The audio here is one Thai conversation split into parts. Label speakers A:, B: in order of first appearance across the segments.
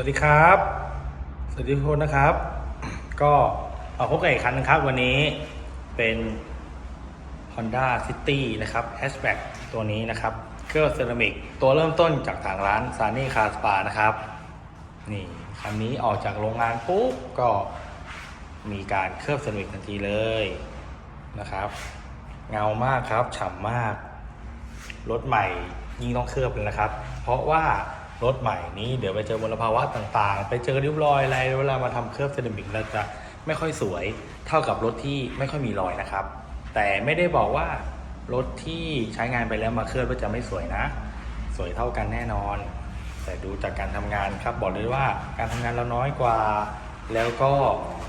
A: วัสดีครับ สวัสดีทุกคนนะครับ ก็มาพบกันอีกครั้งนึงครับ วันนี้เป็น Honda City นะครับ Hatchback ตัวนี้นะครับเครื่องเซรามิกตัวเริ่มต้นจากทางร้าน s a n y Car Spa นะครับ นี่คันนี้ออกจากโรงงานปุ๊บก็มีการเคลือบเซรามิกทันทีเลยนะครับ เงามากครับฉ่ำมาก รถใหม่ยิ่งต้องเคลือบเลยนะครับ เพราะว่า รถใหม่นี้เดี๋ยวไปเจอมลภาวะต่างๆ ไปเจอริ้วรอยอะไรเวลามาทำเคลือบเซรามิกแล้วจะไม่ค่อยสวยเท่ากับรถที่ไม่ค่อยมีรอยนะครับ แต่ไม่ได้บอกว่ารถที่ใช้งานไปแล้วมาเคลือบก็จะไม่สวยนะ สวยเท่ากันแน่นอน แต่ดูจากการทำงานครับบอกเลยว่าการทำงานเราน้อยกว่า แล้วก็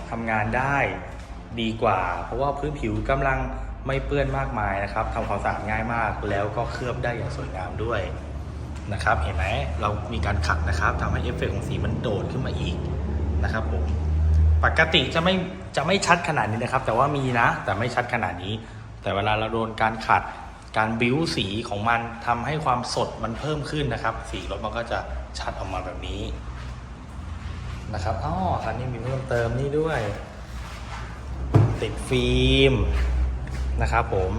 A: ทำงานได้ดีกว่า เพราะว่าพื้นผิวกำลังไม่เปื้อนมากมายนะครับทำความสะอาดง่ายมาก แล้วก็เคลือบได้อย่างสวยงามด้วย นะครับ เห็นไหมเรามีการขัดนะครับทำให้เอฟเฟกต์ของสีมันโดดขึ้นมาอีกนะครับผมปกติจะไม่จะไม่ชัดขนาดนี้นะครับ แต่ว่ามีนะ แต่ไม่ชัดขนาดนี้ แต่เวลาเราโดนการขัดการบิ้วสีของมันทำให้ความสดมันเพิ่มขึ้นนะครับ สีรถมันก็จะชัดออกมาแบบนี้นะครับอ๋อคันนี้มีเพิ่มเติมนี่ด้วย ติดฟิล์มนะครับผม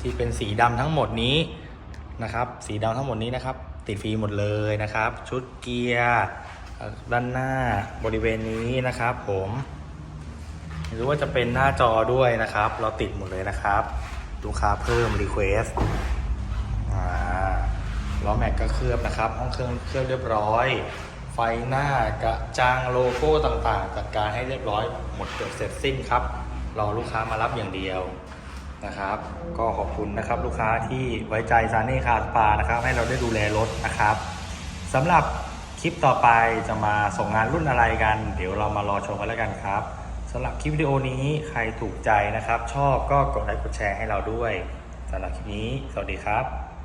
A: ที่เป็นสีดำทั้งหมดนี้นะครับ สีดำทั้งหมดนี้นะครับ ติดฟิล์มหมดเลยนะครับ ชุดเกียร์ด้านหน้าบริเวณนี้นะครับ ผมหรือว่าจะเป็นหน้าจอด้วยนะครับ เราติดหมดเลยนะครับ ลูกค้าเพิ่มรีเควสล้อแม็กก็เคลือบนะครับ ห้องเครื่องเคลือบเรียบร้อย ไฟหน้ากระจังโลโก้ต่างๆ จัดการให้เรียบร้อยหมดเกือบเสร็จสิ้นครับรอลูกค้ามารับอย่างเดียว นะครับ ก็ขอบคุณนะครับลูกค้าที่ไว้ใจซานี่คาสปานะครับ ให้เราได้ดูแลรถนะครับสำหรับคลิปต่อไปจะมาส่งงานรุ่นอะไรกัน เดี๋ยวเรามารอชมกันแล้วกันครับสำหรับคลิปวิดีโอนี้ใครถูกใจนะครับ ชอบก็กดไลค์กดแชร์ให้เราด้วยสำหรับคลิปนี้ สวัสดีครับ